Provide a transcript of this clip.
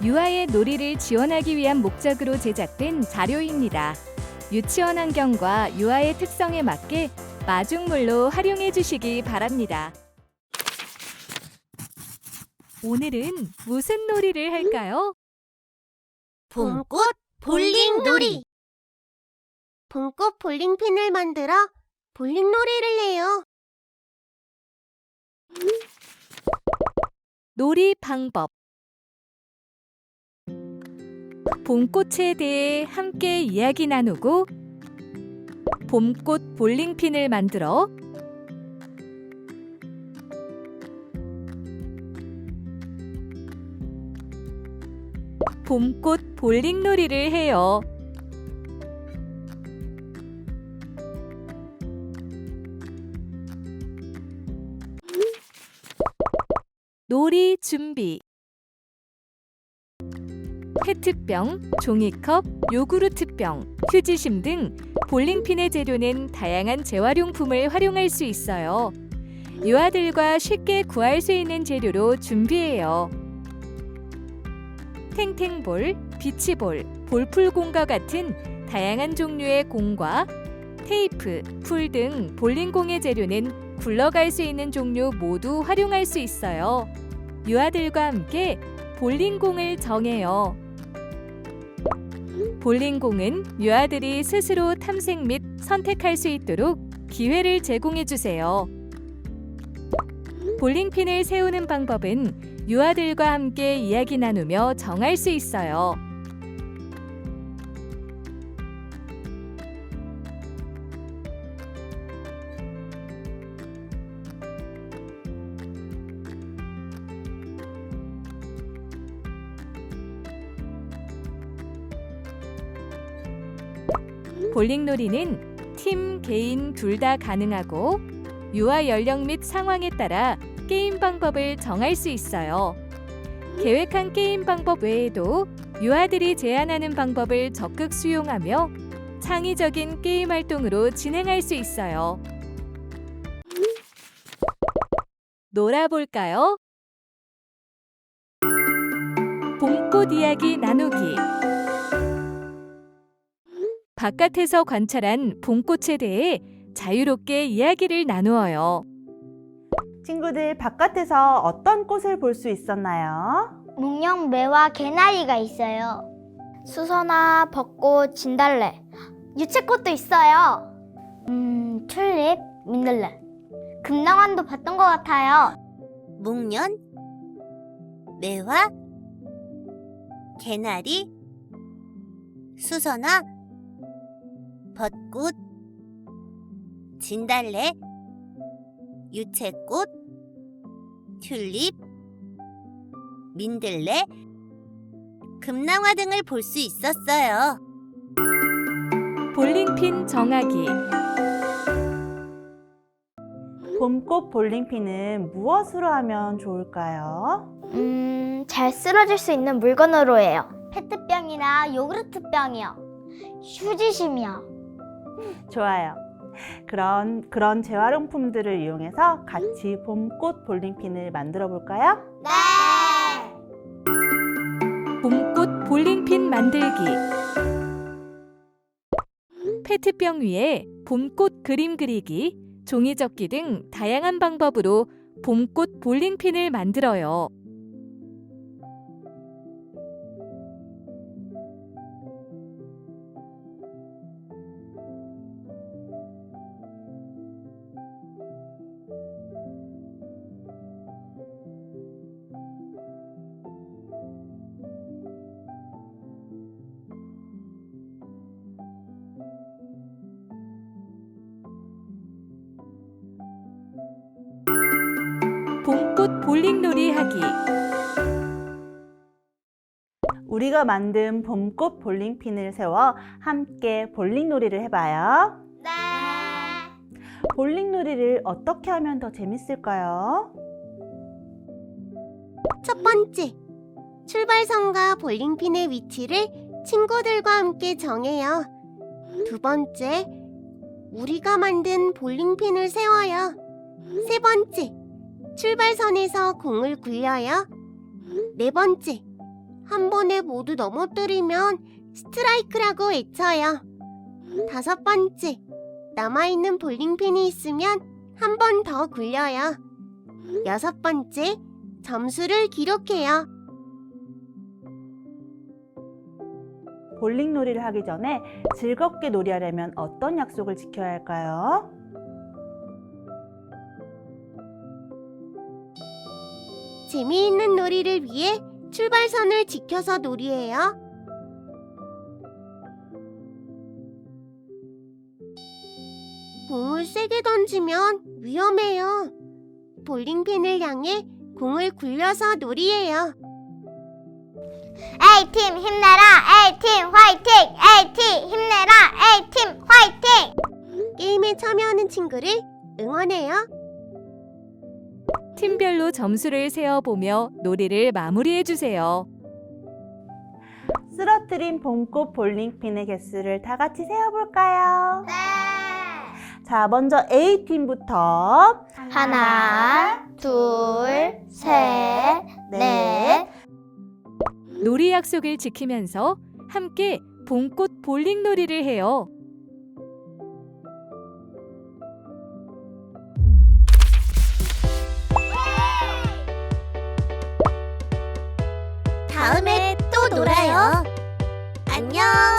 유아의 놀이를 지원하기 위한 목적으로 제작된 자료입니다. 유치원 환경과 유아의 특성에 맞게 마중물로 활용해 주시기 바랍니다. 오늘은 무슨 놀이를 할까요? 봄꽃 볼링 놀이. 봄꽃 볼링핀을 만들어 볼링 놀이를 해요. 놀이 방법 봄꽃에 대해 함께 이야기 나누고 봄꽃 볼링핀을 만들어 봄꽃 볼링 놀이를 해요. 놀이 준비 페트병, 종이컵, 요구르트병, 휴지심 등 볼링핀의 재료는 다양한 재활용품을 활용할 수 있어요. 유아들과 쉽게 구할 수 있는 재료로 준비해요. 탱탱볼, 비치볼, 볼풀공과 같은 다양한 종류의 공과 테이프, 풀 등 볼링공의 재료는 굴러갈 수 있는 종류 모두 활용할 수 있어요. 유아들과 함께 볼링공을 정해요. 볼링공은 유아들이 스스로 탐색 및 선택할 수 있도록 기회를 제공해 주세요. 볼링핀을 세우는 방법은 유아들과 함께 이야기 나누며 정할 수 있어요. 볼링놀이는 팀, 개인 둘 다 가능하고 유아 연령 및 상황에 따라 게임 방법을 정할 수 있어요. 계획한 게임 방법 외에도 유아들이 제안하는 방법을 적극 수용하며 창의적인 게임 활동으로 진행할 수 있어요. 놀아볼까요? 봄꽃 이야기 나누기 바깥에서 관찰한 봄꽃에 대해 자유롭게 이야기를 나누어요. 친구들 바깥에서 어떤 꽃을 볼 수 있었나요? 목련매와 개나리가 있어요. 수선화, 벚꽃, 진달래, 유채꽃도 있어요. 음, 튤립, 민들레, 금낭환도 봤던 것 같아요. 목련, 매화, 개나리, 수선화, 벚꽃, 진달래, 유채꽃, 튤립, 민들레, 금낭화 등을 볼 수 있었어요. 볼링핀 정하기 봄꽃 볼링핀은 무엇으로 하면 좋을까요? 음, 잘 쓰러질 수 있는 물건으로 해요. 페트병이나 요구르트병이요. 휴지심이요. 좋아요. 그런 그런 재활용품들을 이용해서 같이 봄꽃 볼링핀을 만들어 볼까요? 네! 봄꽃 볼링핀 만들기 페트병 위에 봄꽃 그림 그리기, 종이 접기 등 다양한 방법으로 봄꽃 볼링핀을 만들어요. 꽃 볼링놀이 하기 우리가 만든 봄꽃 볼링핀을 세워 함께 볼링놀이를 해봐요. 네! 볼링놀이를 어떻게 하면 더 재밌을까요? 첫 번째, 출발선과 볼링핀의 위치를 친구들과 함께 정해요. 두 번째, 우리가 만든 볼링핀을 세워요. 세 번째, 출발선에서 공을 굴려요. 네 번째, 한 번에 모두 넘어뜨리면 스트라이크라고 외쳐요. 다섯 번째, 남아있는 볼링핀이 있으면 한 번 더 굴려요. 여섯 번째, 점수를 기록해요. 볼링 놀이를 하기 전에 즐겁게 놀이하려면 어떤 약속을 지켜야 할까요? 재미있는 놀이를 위해 출발선을 지켜서 놀이해요. 공을 세게 던지면 위험해요. 볼링핀을 향해 공을 굴려서 놀이해요. A팀 힘내라 A팀 화이팅 A팀 힘내라 A팀 화이팅 게임에 참여하는 친구를 응원해요. 팀별로 점수를 세어보며 놀이를 마무리해 주세요. 쓰러뜨린 봄꽃 볼링핀의 개수를 다 같이 세어볼까요? 네 자, 먼저 A팀부터 하나 둘 셋넷 네. 놀이 약속을 지키면서 함께 봄꽃 볼링 놀이를 해요. 다음에 또 놀아요. 안녕.